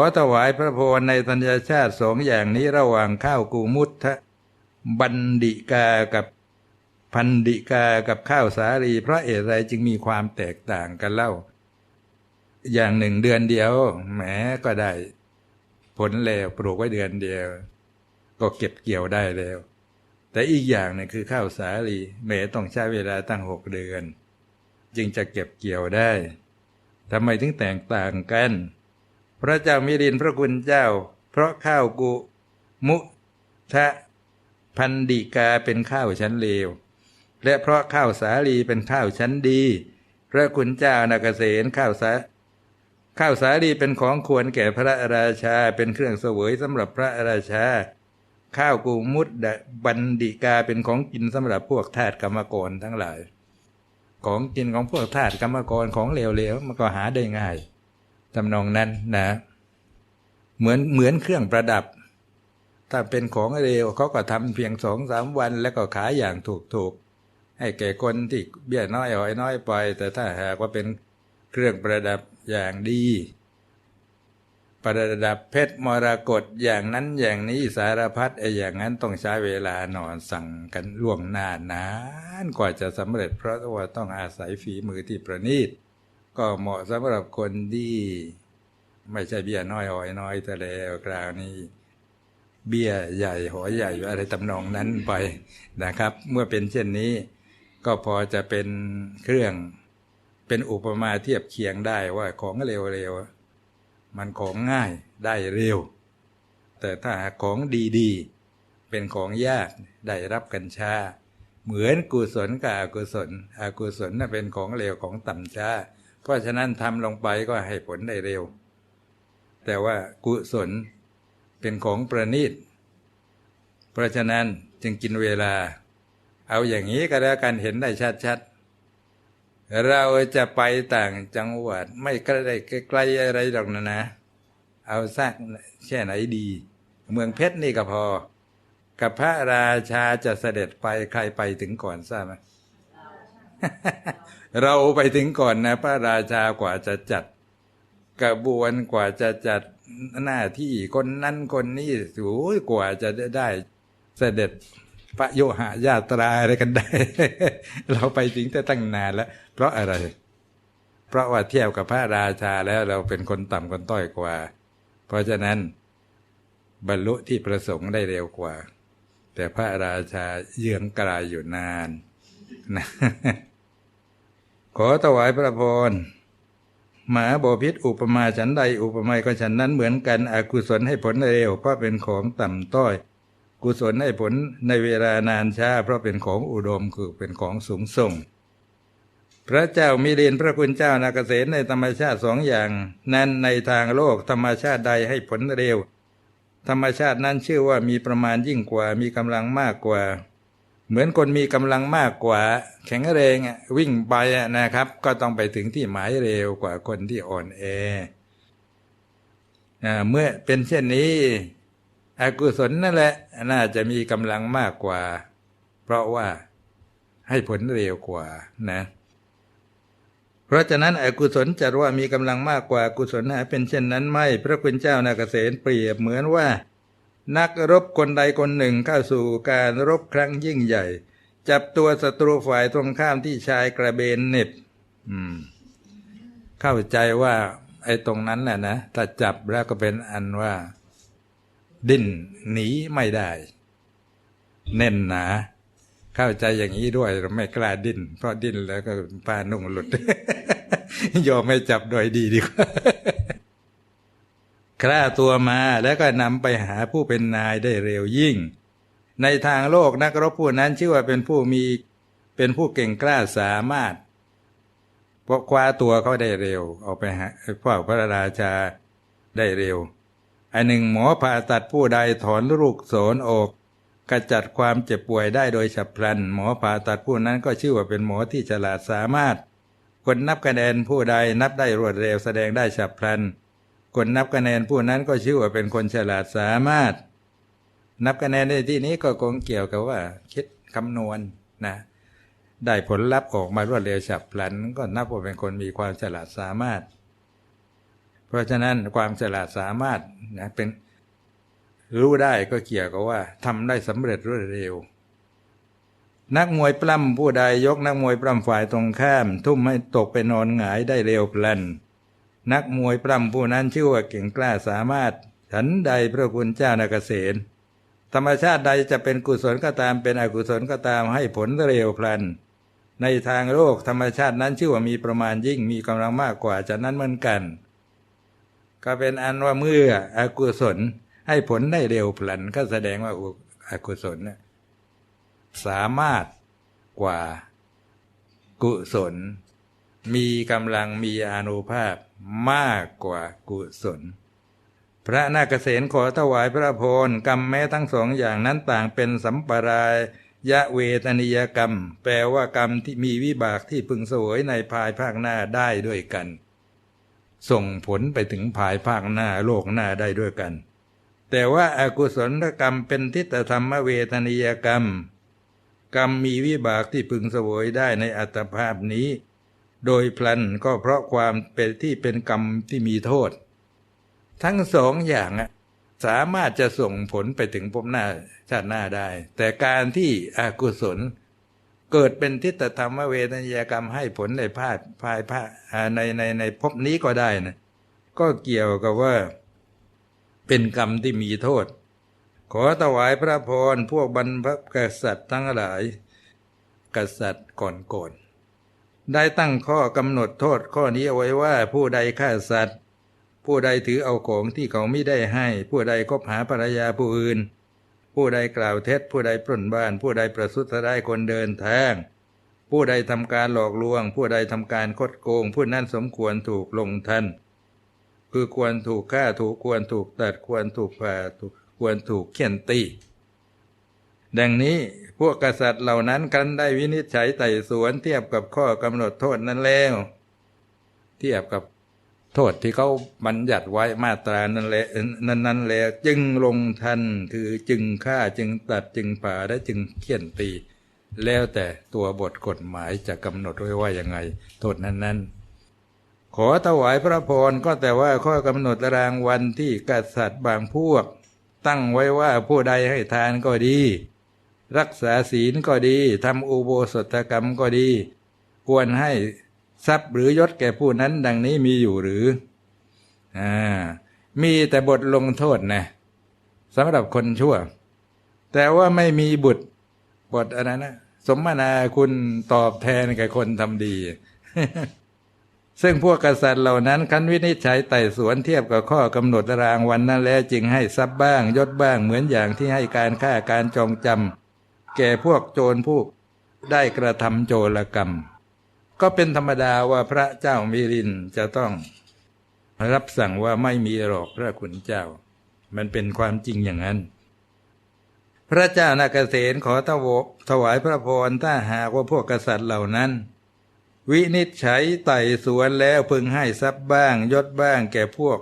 อถวายพระพรในธัญชาติสองอย่างนี้ระหว่างข้าวกูมุทะบันดิกากับพันดิกากับข้าวสาลีเพราะเหตุไรจึงมีความแตกต่างกันเล่า อย่างหนึ่งเดือนเดียวแหมก็ได้ ผลแล้วปลูกไว้เดือนเดียว ก็เก็บเกี่ยวได้แล้ว แต่อีกอย่างนึงคือข้าวสาลีแหมต้องใช้เวลาตั้งหกเดือน จึงจะเก็บเกี่ยวได้ทำไมถึงแตกต่างกัน พระเจ้ามิรินพระคุณเจ้า เพราะข้าวกุ มุทะพันดิกาเป็นข้าวชั้นเลว และเพราะข้าวสาลีเป็นข้าวชั้นดี พระคุณเจ้านาเกษตข้าวสาข้าวสาลีเป็นของควรแก่พระราชาเป็นเครื่องเสวยสำหรับพระราชา ข้าวกูมุดดบันดิกาเป็นของกินสำหรับพวกทาสกรรมกรทั้งหลาย ของกินของพวกทาสกรรมกรของเหลวๆมันก็หาได้ง่าย ทำนองนั้นนะเหมือนเหมือนเครื่องประดับ ถ้าเป็นของเร็วเขาก็ทำเพียงสองสามวัน แล้วก็ขายอย่างถูกๆให้แก่คนที่เบี้ยน้อยหอยน้อยไป แต่ถ้าหากว่าเป็นเครื่องประดับอย่างดี ประดับเพชรมรกตอย่างนั้นอย่างนี้สารพัดไอ้อย่างนั้นต้องใช้เวลานอนสั่งกันล่วงหน้านานกว่าจะสำเร็จเพราะว่าต้องอาศัยฝีมือที่ประณีต ก็เหมาะสำหรับคนที่ไม่ใช่เบี้ยน้อยหอยน้อยแต่แล้วคราวนี้เบี้ยใหญ่หอยใหญ่อะไรตำนองนั้นไปนะครับ เมื่อเป็นเช่นนี้ก็พอจะเป็นเครื่องเป็นอุปมาเทียบเคียงได้ว่าของเร็วๆมันของง่ายได้เร็ว แต่ถ้าของดีๆ เป็นของยากได้รับกันช้า เหมือนกุศลกับอกุศลอกุศลน่ะเป็นของเร็วของต่ำช้า เพราะฉะนั้นทำลงไปก็ให้ผลได้เร็ว แต่ว่ากุศลเป็นของประณีต เพราะฉะนั้นจึงกินเวลา เอาอย่างนี้ก็แล้วกันเห็นได้ชัดๆ เราจะไปต่างจังหวัดไม่ใกล้ใกล้ๆอะไรหรอกนะนะ เอาสักแค่ไหนดี เมืองเพชรนี่ก็พอ กับพระราชาจะเสด็จไปใครไปถึงก่อนทราบไหม เราไปถึงก่อนนะ พระราชากว่าจะจัด กระบวนกว่าจะจัดหน้าที่คนนั้นคนนี้โอ้ยกว่าจะได้เสด็จพระโยหะญาตราอะไรกันได้ เราไปถึงแต่ตั้งนานแล้ว เพราะอะไร เพราะว่าเทียบกับพระราชาแล้วเราเป็นคนต่ำคนต้อยกว่า เพราะฉะนั้น บรรลุที่ประสงค์ได้เร็วกว่า แต่พระราชาเยื้องกลายอยู่นานนะ ขอถวายพระพรหมาบพิษอุปมาฉันใดอุปไมยก็ฉันนั้นเหมือนกันอกุศลให้ผลเร็วเพราะเป็นของต่ำต้อย กุศลให้ผลในเวลานานช้า เพราะเป็นของอุดมคือเป็นของสูงส่ง พระเจ้ามิเรียนพระคุณเจ้านาเกษตรในธรรมชาติสองอย่าง นั้นในทางโลกธรรมชาติใดให้ผลเร็ว ธรรมชาตินั้นชื่อว่ามีประมาณยิ่งกว่ามีกำลังมากกว่า เหมือนคนมีกำลังมากกว่า แข็งแรงวิ่งไปนะครับ ก็ต้องไปถึงที่หมายเร็วกว่าคนที่อ่อนแอเมื่อเป็นเช่นนี้ อกุศลนั่นแหละ น่าจะมีกำลังมากกว่า เพราะว่าให้ผลเร็วกว่านะ เพราะฉะนั้นอกุศลจัดว่ามีกำลังมากกว่ากุศลหาเป็นเช่นนั้นไม่ พระคุณเจ้านาเกษตรเปรียบเหมือนว่า นักรบคนใดคนหนึ่งเข้าสู่การรบครั้งยิ่งใหญ่ จับตัวศัตรูฝ่ายตรงข้ามที่ชายกระเบนเน็บเข้าใจว่า ไอ้ตรงนั้นแหละนะถ้าจับแล้วก็เป็นอันว่า ดิ้นหนีไม่ได้แน่นหนาเข้าใจอย่างนี้ด้วยเราไม่กล้าดิ้น เพราะดิ้นแล้วก็ป้านุ่งหลุดยอมไม่จับโดยดีดีกว่า คร่าตัวมาแล้วก็นำไปหาผู้เป็นนายได้เร็วยิ่ง ในทางโลกนักรบผู้นั้นชื่อว่าเป็นผู้มีเป็นผู้เก่งกล้าสามารถเพราะคว้าตัวเขาได้เร็วเอาไปหาพ่อพระราชาได้เร็ว อันหนึ่งหมอผ่าตัดผู้ใดถอนลูกโสนออกขจัดความเจ็บป่วยได้โดยฉับพลัน หมอผ่าตัดผู้นั้นก็ชื่อว่าเป็นหมอที่ฉลาดสามารถ คนนับคะแนนผู้ใดนับได้รวดเร็วแสดงได้ฉับพลัน คนนับคะแนนผู้นั้นก็ชื่อว่าเป็นคนฉลาดสามารถ นับคะแนนในที่นี้ก็คงเกี่ยวกับว่า คิดคำนวณนะได้ผลลัพธ์ออกมารวดเร็วฉับพลัน ก็นับว่าเป็นคนมีความฉลาดสามารถ เพราะฉะนั้นความฉลาดสามารถนะเป็นรู้ได้ก็เกี่ยวกับว่าทำได้สำเร็จรวดเร็ว นักมวยปล้ำผู้ใดยกนักมวยปล้ำฝ่ายตรงข้าม ทุ่มให้ตกไปนอนหงายได้เร็วพลัน นักมวยปล้ำผู้นั้นชื่อว่าเก่งกล้าสามารถ ฉันใดพระคุณเจ้านาเกษตรธรรมชาติใดจะเป็นกุศลก็ตามเป็นอกุศลก็ตามให้ผลเร็วพลัน ในทางโลกธรรมชาตินั้นชื่อว่ามีประมาณยิ่งมีกำลังมากกว่าจากนั้นเหมือนกัน ก็เป็นอันว่าเมื่ออกุศลให้ผลได้เร็วพลันก็แสดงว่าอกุศลสามารถกว่ากุศล มีกำลังมีอานุภาพมากกว่ากุศล พระนาคเษนขอถวายพระพรกรรมแม้ทั้งสองอย่างนั้นต่างเป็นสัมปรายยะเวทนิยกรรม แปลว่ากรรมที่มีวิบากที่พึงสวยในภายภาคหน้าได้ด้วยกัน ส่งผลไปถึงภายภาคหน้าโลกหน้าได้ด้วยกัน แต่ว่าอากุศลกรรมเป็นทิฏฐธรรมเวทนิยกรรม กรรมมีวิบากที่พึงสวยได้ในอัตภาพนี้ โดยพลันก็เพราะความเป็นที่เป็นกรรมที่มีโทษ ทั้งสองอย่างสามารถจะส่งผลไปถึงภพหน้าชาติหน้าได้ แต่การที่อกุศล เกิดเป็นทิฏฐธรรมเวทนยกรรมให้ผลในภาคภายภาในในในภพนี้ก็ได้นะก็เกี่ยวกับว่า เป็นกรรมที่มีโทษ ขอถวายพระพรพวกบรรพกษัตริย์ทั้งหลาย กษัตริย์ก่อนๆ ได้ตั้งข้อกำหนดโทษข้อนี้เอาไว้ว่าผู้ใดฆ่าสัตว์ ผู้ใดถือเอาของที่เขาไม่ได้ให้ ผู้ใดคบหาภรรยาผู้อื่น ผู้ใดกล่าวเท็จ ผู้ใดปล้นบ้าน ผู้ใดประสุทธิ์ได้คนเดินทางผู้ใดทำการหลอกลวง ผู้ใดทำการคดโกง ผู้นั้นสมควรถูกลงทันคือควรถูกฆ่าถูกควรถูกตัดควรถูกผ่าถูกควรถูกเขี่ยนตี ดังนี้พวกกษัตริย์เหล่านั้นกันได้วินิจฉัยไต่สวน เทียบกับข้อกำหนดโทษนั้นแล้ว เทียบกับโทษที่เขาบัญญัติไว้มาตรานั้นแหละนั้นนั้นแหละจึงลงทันคือจึงฆ่าจึงตัดจึงป่าและจึงเขี่ยนตี แล้วแต่ตัวบทกฎหมายจะกำหนดไว้ว่ายังไง โทษนั้นนั้นขอถวายพระพรก็แต่ว่าข้อกำหนดรางวันที่กษัตริย์บางพวก ตั้งไว้ว่าผู้ใดให้ทานก็ดี รักษาศีลก็ดีทำอุโบสถกรรมก็ดี ควรให้ทรัพย์หรือยศแก่ผู้นั้นดังนี้มีอยู่หรืออ่ามีแต่บทลงโทษนะสำหรับคนชั่ว แต่ว่าไม่มีบุตรบทอะไรนะสมนาคุณตอบแทนแก่คนทำดี ซึ่งพวกกษัตริย์เหล่านั้นคันวินิจฉัยไต่สวนเทียบกับข้อกำหนดรางวันนั้นแล้วจึงให้ทรัพย์บ้างยศบ้างเหมือนอย่างที่ให้การฆ่าการจองจำ แก่พวกโจรผู้ได้กระทำโจรกรรม ก็เป็นธรรมดาว่าพระเจ้ามิรินจะต้องรับสั่งว่าไม่มีหรอกพระคุณเจ้า มันเป็นความจริงอย่างนั้น พระเจ้านาเกษตรขอถวถวายพระพรถ้าหากว่าพวกกษัตริย์เหล่านั้น วินิจฉัยไต่สวนแล้วพึงให้ทรัพย์บ้างยศบ้างแก่พวก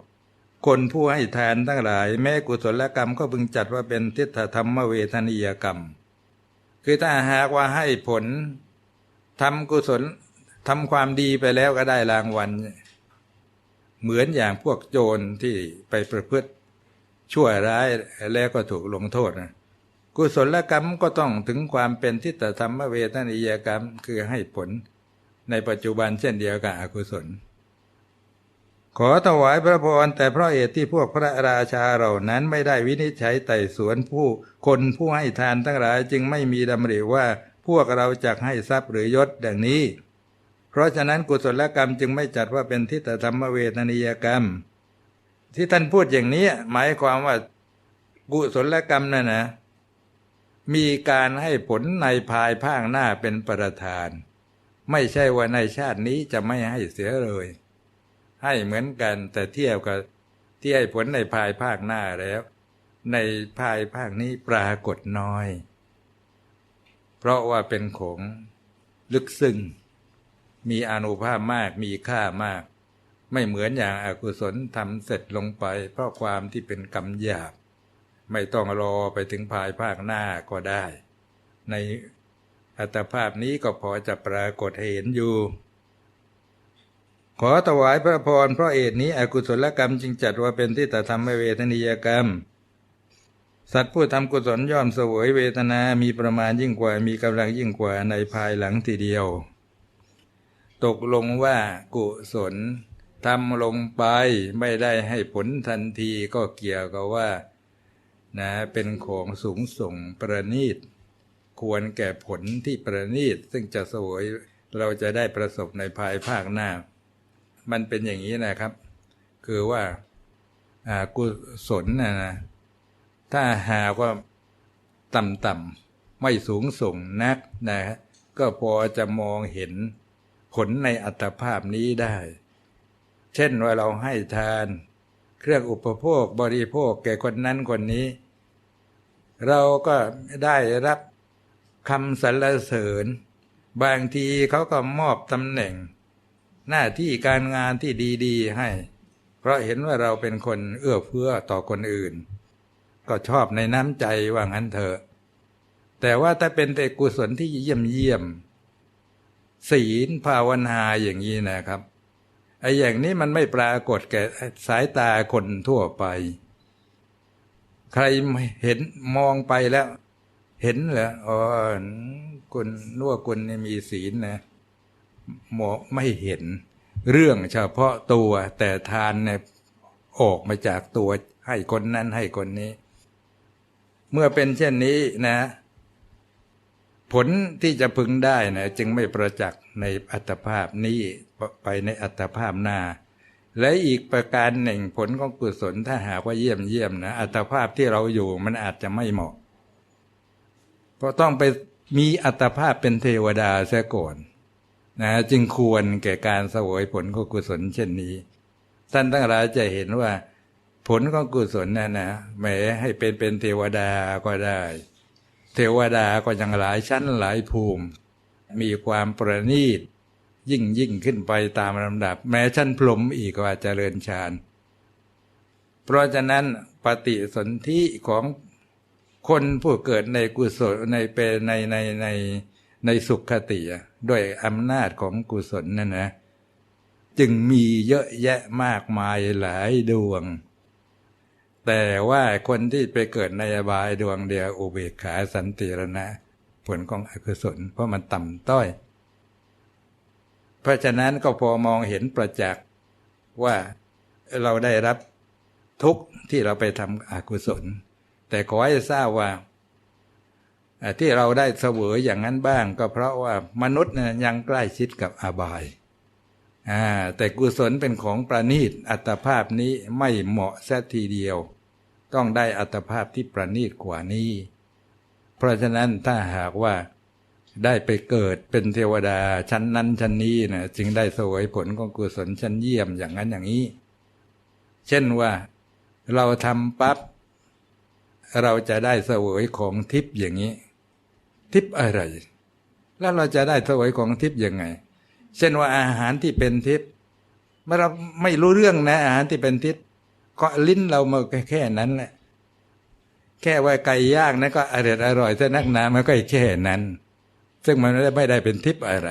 คนผู้ให้ทานทั้งหลาย แม้กุศลกรรมก็พึงจัดว่าเป็นทิฏฐธรรมเวทนิยกรรม คือถ้าหากว่าให้ผลทำกุศลทำความดีไปแล้วก็ได้รางวัล เหมือนอย่างพวกโจรที่ไปประพฤติชั่วร้ายแล้วก็ถูกลงโทษนะกุศลกรรมก็ต้องถึงความเป็นทิฏฐธรรมเวทนิยกรรมคือให้ผลในปัจจุบันเช่นเดียวกับอกุศล ขอถวายพระพรแต่เพราะเหตุที่พวกพระราชาเหล่านั้นไม่ได้วินิจฉัยไต่สวนผู้คนผู้ให้ทานทั้งหลายจึงไม่มีดำริว่าพวกเราจะให้ทรัพย์หรือยศดังนี้ เพราะฉะนั้นกุศลกรรมจึงไม่จัดว่าเป็นทิฏฐธรรมเวทนิยกรรม ที่ท่านพูดอย่างนี้หมายความว่ากุศลกรรมนั่นนะมีการให้ผลในภายภาคหน้าเป็นประธาน ไม่ใช่ว่าในชาตินี้จะไม่ให้เสียเลย ให้เหมือนกัน แต่เทียบกับที่ให้ผลในภายภาคหน้าแล้ว ในภายภาคนี้ปรากฏน้อย เพราะว่าเป็นของลึกซึ้งมีอนุภาพมากมีค่ามาก ไม่เหมือนอย่างอากุศลทำเสร็จลงไป เพราะความที่เป็นกรรมหยาบ ไม่ต้องรอไปถึงภายภาคหน้าก็ได้ ในอัตภาพนี้ก็พอจะปรากฏเห็นอยู่ ขอถวายพระพรเพราะเหตุนี้อกุศลกรรมจึงจัดว่าเป็นที่ตธรรมเวทนิยกรรม สัตว์ผู้ทำกุศลย่อมสวยเวทนามีประมาณยิ่งกว่ามีกำลังยิ่งกว่าในภายหลังทีเดียว ตกลงว่ากุศลทำลงไปไม่ได้ให้ผลทันทีก็เกี่ยวกับว่านะเป็นของสูงส่งประณีต ควรแก่ผลที่ประณีต ซึ่งจะสวยเราจะได้ประสบในภายภาคหน้า มันเป็นอย่างนี้นะครับ คือว่าอ่ากุศลนะนะถ้าหาว่าต่ำๆไม่สูงส่งนักนะก็พอจะมองเห็นผลในอัตภาพนี้ได้ เช่นว่าเราให้ทาน เครื่องอุปโภคบริโภคแก่คนนั้นคนนี้ เราก็ได้รับคำสรรเสริญ บางทีเขาก็มอบตำแหน่ง หน้าที่การงานที่ดีๆ ให้ เพราะเห็นว่าเราเป็นคนเอื้อเฟื้อต่อคนอื่น ก็ชอบในน้ำใจว่างั้นเถอะ แต่ว่าถ้าเป็นแต่กุศลที่เยี่ยมเยี่ยมศีลภาวนาอย่างนี้นะครับไอ้อย่างนี้มันไม่ปรากฏแก่สายตาคนทั่วไป ใครเห็นมองไปแล้ว เห็นเหรออ๋อคุณนัวคุณนี่มีศีลนะ มอไม่เห็นเรื่องเฉพาะตัวแต่ทานเนี่ยออกมาจากตัวให้คนนั้นให้คนนี้ เมื่อเป็นเช่นนี้นะ ผลที่จะพึงได้นะจึงไม่ประจักษ์ในอัตภาพนี้ไปในอัตภาพหน้า และอีกประการหนึ่งผลของกุศลถ้าหากว่าเยี่ยมเยี่ยมนะอัตภาพที่เราอยู่มันอาจจะไม่เหมาะ เพราะต้องไปมีอัตภาพเป็นเทวดาเสียก่อน นะจึงควรแก่การสวยผลของกุศลเช่นนี้ ท่านทั้งหลายจะเห็นว่า ผลของกุศลนั่นนะแม้ให้เป็นเป็นเทวดาก็ได้ เทวดาก็ยังหลายชั้นหลายภูมิ มีความประณีต ยิ่งยิ่งขึ้นไปตามลำดับ แม้ชั้นพรหมอีกว่าเจริญฌานเพราะฉะนั้นปฏิสนธิของคนผู้เกิดในกุศลในเป็นในในในใน ในสุขคติด้วยอำนาจของกุศลนั่นนะจึงมีเยอะแยะมากมายหลายดวง แต่ว่าคนที่ไปเกิดในอบายดวงเดียวอุเบกขาสันติรณะ ผลของอกุศล เพราะมันต่ำต้อย เพราะฉะนั้นก็พอมองเห็นประจักษ์ว่าเราได้รับทุกข์ที่เราไปทำอกุศล แต่ขอให้ทราบว่า ที่เราได้เสวยอย่างนั้นบ้าง ก็เพราะว่ามนุษย์นะยังใกล้ชิดกับอบาย แต่กุศลเป็นของประณีตอัตภาพนี้ไม่เหมาะแท้ทีเดียว ต้องได้อัตภาพที่ประณีตกว่านี้ เพราะฉะนั้นถ้าหากว่าได้ไปเกิดเป็นเทวดาชั้นนั้นชั้นนี้นะจึงได้สวยผลของกุศลชั้นเยี่ยมอย่างนั้นอย่างนี้ เช่นว่าเราทำปั๊บเราจะได้สวยของทิพย์อย่างนี้ ทิพย์อะไร แล้วเราจะได้ถวายของทิพย์ยังไง เช่นว่าอาหารที่เป็นทิพย์เมื่อเราไม่รู้เรื่องนะ อาหารที่เป็นทิพย์ก็ลิ้นเรามาแค่นั้นแหละแค่ว่าไก่ย่างนั้นก็อร่อยอร่อยแต่นักหนามันก็แค่นั้น ซึ่งมันไม่ได้เป็นทิพย์อะไร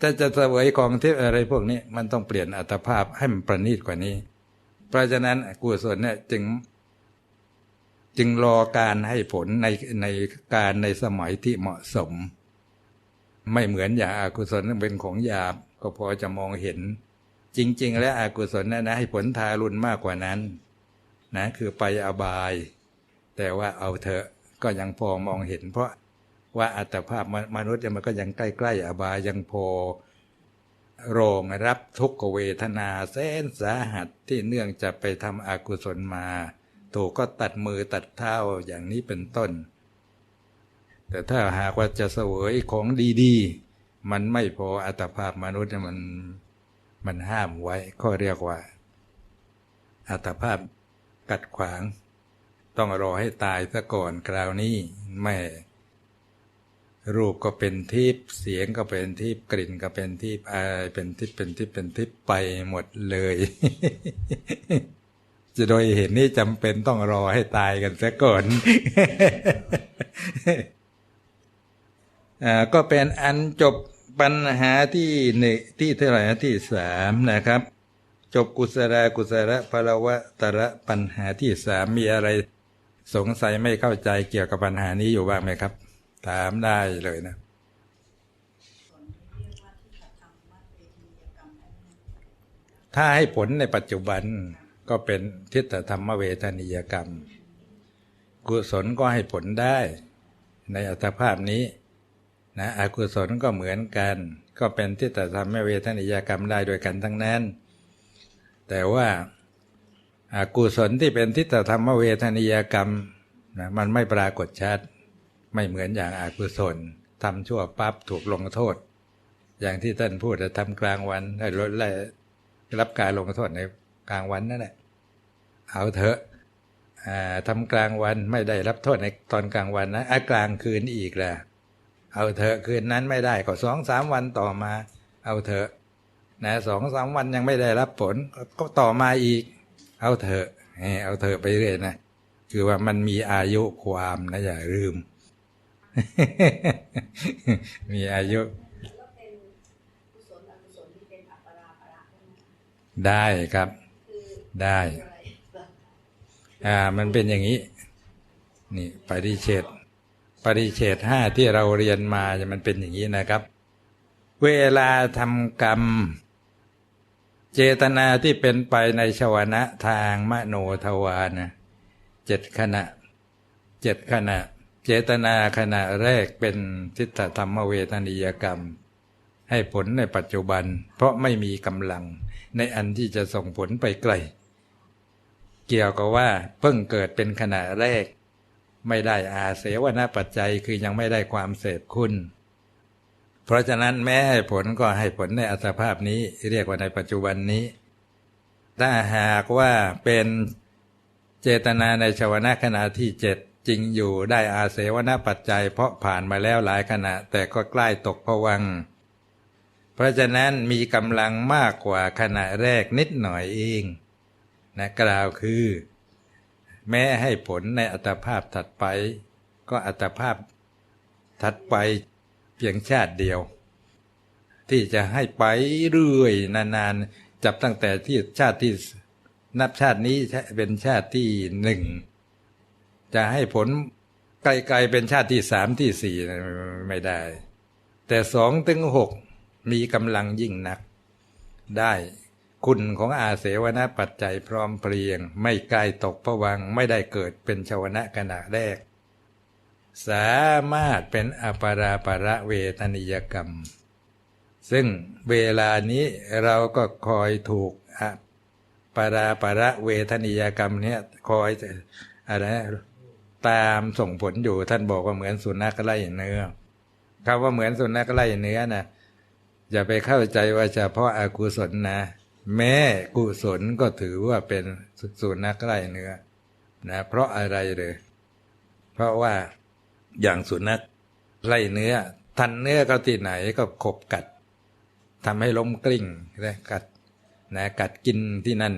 ถ้าจะเสวยของทิพย์อะไรพวกนี้ มันต้องเปลี่ยนอัตภาพให้มันประณีตกว่านี้ เพราะฉะนั้นกุศลเนี่ยจึง จึงรอการให้ผลในในการในสมัยที่เหมาะสม ไม่เหมือนอย่างอากุศลเป็นของหยาบก็พอจะมองเห็น จริง ๆ แล้วอากุศลนะนะให้ผลทารุณมากกว่านั้นนะคือไปอบาย แต่ว่าเอาเถอะก็ยังพอมองเห็น เพราะว่าอัตภาพมนุษย์มันก็ยังใกล้ ๆ อบายยังพอรองรับทุกขเวทนาแสนสาหัสที่เนื่องจะไปทำอากุศลมา ถูกก็ตัดมือตัดเท้าอย่างนี้เป็นต้น แต่ถ้าหากว่าจะเสวยของดีๆ มันไม่พออัตภาพมนุษย์มันมันห้ามไว้ก็เรียกว่า อัตภาพกัดขวาง ต้องรอให้ตายซะก่อนคราวนี้ไม่ รูปก็เป็นทิพย์เสียงก็เป็นทิพย์กลิ่นก็เป็นทิพย์อะไรเป็นทิพย์เป็นทิพย์เป็นทิพย์ไปหมดเลย จะโดยเห็นนี่จำเป็นต้องรอให้ตายกันซะก่อนอก็เป็นอันจบปัญหาที่หนึ่งที่เท่าไหร่ที่สามนะครับ จบกุศลกุศลภรวะตระปัญหาที่สามมีอะไรสงสัยไม่เข้าใจเกี่ยวกับปัญหานี้อยู่บ้างไหมครับ ถามได้เลยนะถ้าให้ผลในปัจจุบัน ก็เป็นทิฏฐธรรมเวทนิยกรรม กุศลก็ให้ผลได้ในอัตภาพนี้นะอกุศลก็เหมือนกัน ก็เป็นทิฏฐธรรมเวทนิยกรรมได้โดยกันทั้งนั้น แต่ว่าอากุศลที่เป็นทิฏฐธรรมเวทนิยกรรมนะมันไม่ปรากฏชัด ไม่เหมือนอย่างอากุศลทำชั่วปั๊บถูกลงโทษ อย่างที่ท่านพูดทำกลางวันได้ลดไล่รับการลงโทษใน กลางวันนั่นแหละเอาเถอะอ่าทำกลางวันไม่ได้รับโทษในตอนกลางวันนะอะกลางคืนอีกแหละเอาเถอะคืนนั้นไม่ได้ก็สองสามวันต่อมา เอาเถอะนะสองสามวันยังไม่ได้รับผลก็ต่อมาอีก เอาเถอะเอ้ยเอาเถอะไปเรื่อยนะคือว่ามันมีอายุความนะอย่าลืม มีอายุแล้วเป็นกุศลอกุศลที่เป็นอัปปราประใช่ไหมได้ครับคือ ได้ อ่า มันเป็นอย่างนี้ นี่ปริเฉดปริเฉดห้าที่เราเรียนมามันเป็นอย่างนี้นะครับ เวลาทำกรรม เจตนาที่เป็นไปในชวนะทางมโนทวานะเจ็ดขณะเจ็ดขณะ เจตนาขณะแรกเป็นทิฏฐธรรมเวทนิยกรรม ให้ผลในปัจจุบัน เพราะไม่มีกำลังในอันที่จะส่งผลไปไกล เกี่ยวกับว่าเพิ่งเกิดเป็นขณะแรก ไม่ได้อาเสวนาปัจจัยคือยังไม่ได้ความเสพคุณ เพราะฉะนั้นแม้ให้ผลก็ให้ผลในอัตภาพนี้เรียกว่าในปัจจุบันนี้ ถ้าหากว่าเป็นเจตนาในชวนะขณะที่เจ็ดจริงอยู่ได้อาเสวนาปัจจัย เพราะผ่านมาแล้วหลายขณะ แต่ก็ใกล้ตกผวังเพราะฉะนั้นมีกำลังมากกว่าขณะแรกนิดหน่อยเอง นะกล่าวคือ แม้ให้ผลในอัตภาพถัดไป ก็อัตภาพถัดไปเพียงชาติเดียว ที่จะให้ไปเรื่อยนานๆ จับตั้งแต่ที่ชาติที่นับชาตินี้เป็นชาติที่หนึ่งจะให้ผลไกลๆเป็นชาติที่สามที่สี่ไม่ได้ แต่สองถึงหกมีกำลังยิ่งนักได้ คุณของอาเสวนาปัจจัยพร้อมเพรียง ไม่ใกล้ตกผวังไม่ได้เกิดเป็นชาวนะขณะแรก สามารถเป็นอปาราประเวทนิยกรรม ซึ่งเวลานี้เราก็คอยถูกอปาราประเวทนิยกรรมเนี่ยคอยอะไรนะตามส่งผลอยู่ท่านบอกว่าเหมือนสุนัขไล่เนื้อคำว่าเหมือนสุนัขไล่เนื้อนะอย่าไปเข้าใจว่าเฉพาะอากุศลนะ แม้กุศลก็ถือว่าเป็นสุนัขไล่เนื้อนะเพราะอะไรเลยเพราะว่าอย่างสุนัขไล่เนื้อ ทันเนื้อก็ที่ไหนก็ขบกัดทำให้ล้มกลิ้งนะกัดนะกัดกินที่นั่น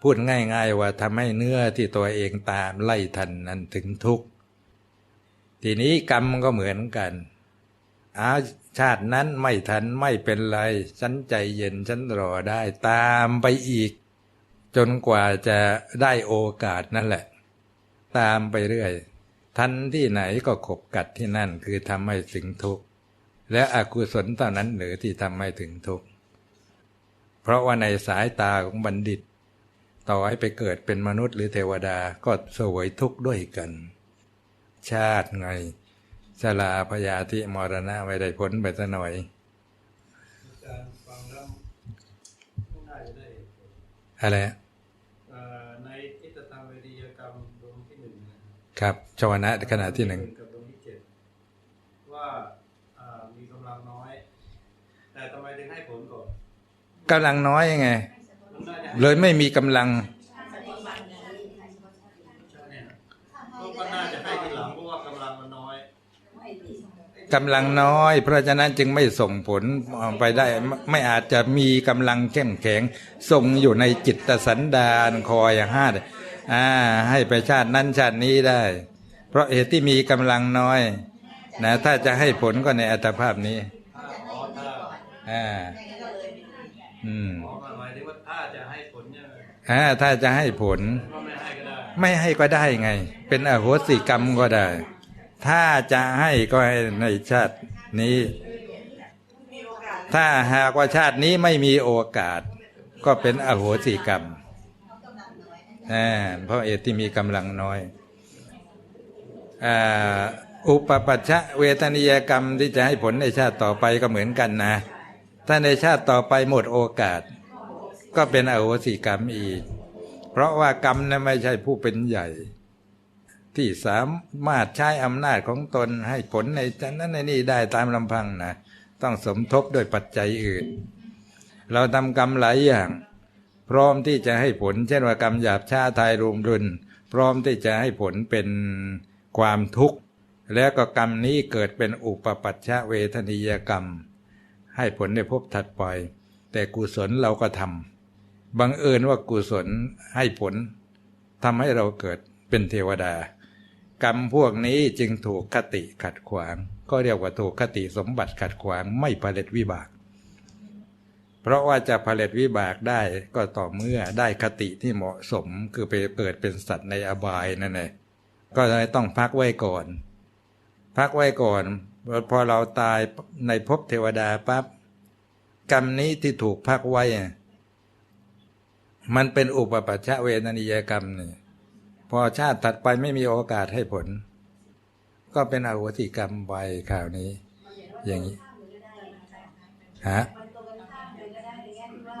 พูดง่าย ๆ ว่าทำให้เนื้อที่ตัวเองตามไล่ทันนั้นถึงทุกข์ทีนี้กรรมก็เหมือนกันอา ชาตินั้นไม่ทันไม่เป็นไร ฉันใจเย็นฉันรอได้ตามไปอีก จนกว่าจะได้โอกาสนั่นแหละ ตามไปเรื่อย ทันที่ไหนก็ขบกัดที่นั่นคือทำให้ถึงทุกข์และอกุศลเท่านั้นหรือที่ทำให้ถึงทุกข์เพราะว่าในสายตาของบัณฑิต ต่อให้ไปเกิดเป็นมนุษย์หรือเทวดาก็เสวยทุกข์ด้วยกัน ชาติไง ชลาพยาธิมรณะไม่ได้พ้นไปซะหน่อยการฟังแล้วไม่น่าจะได้ผลอะไรเอ่อในทิฏฐธรรมวิทยกรรมดวงที่หนึ่งนะครับชวนะขณะที่หนึ่งกับดวงที่เจ็ดว่าอ่ามีกำลังน้อย แต่ทำไมถึงให้ผลก่อนกำลังน้อยไงมันน่าจะเลยไม่มีกำลัง ใช่เนี่ยก็น่าจะให้ทีหลังเพราะว่ากำลังมันน้อย กำลังน้อย เพราะฉะนั้นจึงไม่ส่งผลไปได้ไม่อาจจะมีกำลังเข้มแข็งทรงอยู่ในจิตสันดานคอยห้าอ่าให้ไปชาตินั้นชาตินี้ได้ เพราะเหตุที่มีกำลังน้อยนะถ้าจะให้ผลก็ในอัตภาพนี้อ่าอืมอ่าถ้าจะให้ผล ไม่ให้ก็ได้ไม่ให้ก็ได้ไงเป็นอโหสิกรรมก็ได้ ถ้าจะให้ก็ให้ในชาตินี้ ถ้าหากว่าชาตินี้ไม่มีโอกาส ก็เป็นอโหสิกรรมเพราะเอตที่มีกำลังน้อยอุปปัชชะเวทนิยกรรมที่จะให้ผลในชาติต่อไปก็เหมือนกันนะ ถ้าในชาติต่อไปหมดโอกาส ก็เป็นอโหสิกรรมอีก เพราะว่ากรรมนั้นไม่ใช่ผู้เป็นใหญ่ ที่สามารถใช้อำนาจของตนให้ผลในจันนั้นในนี่ได้ตามลำพังนะต้องสมทบด้วยปัจจัยอื่น เราทำกรรมหลายอย่าง พร้อมที่จะให้ผล เช่นว่ากรรมหยาบช้าทายรุมรุน พร้อมที่จะให้ผลเป็นความทุกข์ แล้วก็กรรมนี้เกิดเป็นอุปปัชชะเวทนิยกรรม ให้ผลในภพถัดไป แต่กุศลเราก็ทำบังเอิญว่ากุศลให้ผลทำให้เราเกิดเป็นเทวดา กรรมพวกนี้จึงถูกคติขัดขวาง ก็เรียกว่าถูกคติสมบัติขัดขวางไม่ผลิตวิบาก เพราะว่าจะผลิตวิบากได้ก็ต่อเมื่อได้คติที่เหมาะสมคือไปเกิดเป็นสัตว์ในอบายนั่นเองก็เลยต้องพักไว้ก่อน พักไว้ก่อนพอเราตายในภพเทวดาปั๊บกรรมนี้ที่ถูกพักไว้ มันเป็นอุปปัชชะเวทนิยกรรมนี่ พอชาติถัดไปไม่มีโอกาสให้ผล ก็เป็นอโหสิกรรมไปข่าวนี้ อย่างนี้ฮะมันตรงกันข้ามเลยก็ได้ในแง่ที่ว่า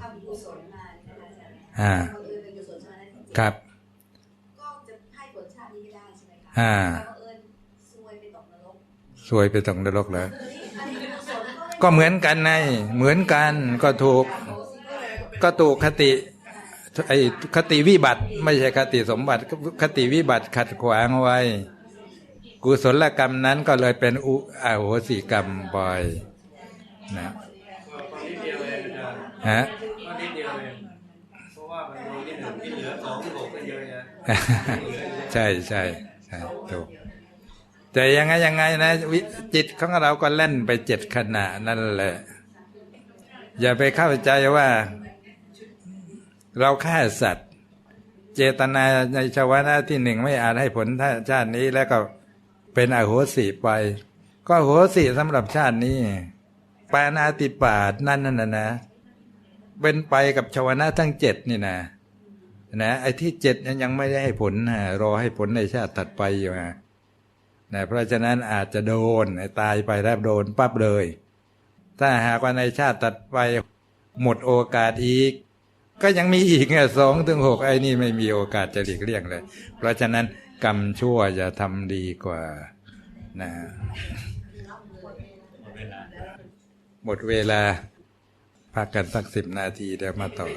ทำกุศลมาเนี่ยนะคะอาจารย์อ่าบังเอิญเป็นกุศลชาตินั้นจริงๆครับก็จะให้ผลชาตินี้ก็ได้ใช่ไหมคะอ่าแต่บังเอิญซวยไปตกนรกสวยไปตกนรกแล้วอันนี้กุศลก็ก็เหมือนกันไงเหมือนกันก็ถูก ก็ถูกคติ ไอ้คติวิบัติ ไม่ใช่คติสมบัติ คติวิบัติขัดขวางไว้ กุศลกรรมนั้นก็เลยเป็นอุอโหสิกรรมบ่อยนะฮะใช่ใช่ใช่ถูกแต่ยังไงยังไงนะจิตของเราก็เล่นไปเจ็ดขณะนั่นแหละ อย่าไปเข้าใจว่า เราฆ่าสัตว์ เจตนาในชาวนะที่หนึ่งไม่อาจให้ผลชาตินี้แล้วก็เป็นอโหสิไป ก็โหสิสำหรับชาตินี้ปานาติปาตนั่นนั่นนะนะเป็นไปกับชาวนะทั้งเจ็ดนี่นะนะไอ้ที่เจ็ดยังไม่ได้ให้ผลนะรอให้ผลในชาติถัดไปอยู่นะนะเพราะฉะนั้นอาจจะโดนตายไปแล้วโดนปั๊บเลย ถ้าหากว่าในชาติถัดไปหมดโอกาสอีก ก็ยังมีอีกไงสองถึงหกไอ้นี่ไม่มีโอกาสจะหลีกเลี่ยงเลย เพราะฉะนั้นกรรมชั่วจะทำดีกว่านะหมดเวลาพักกันสักสิบนาทีเดี๋ยวมาต่อ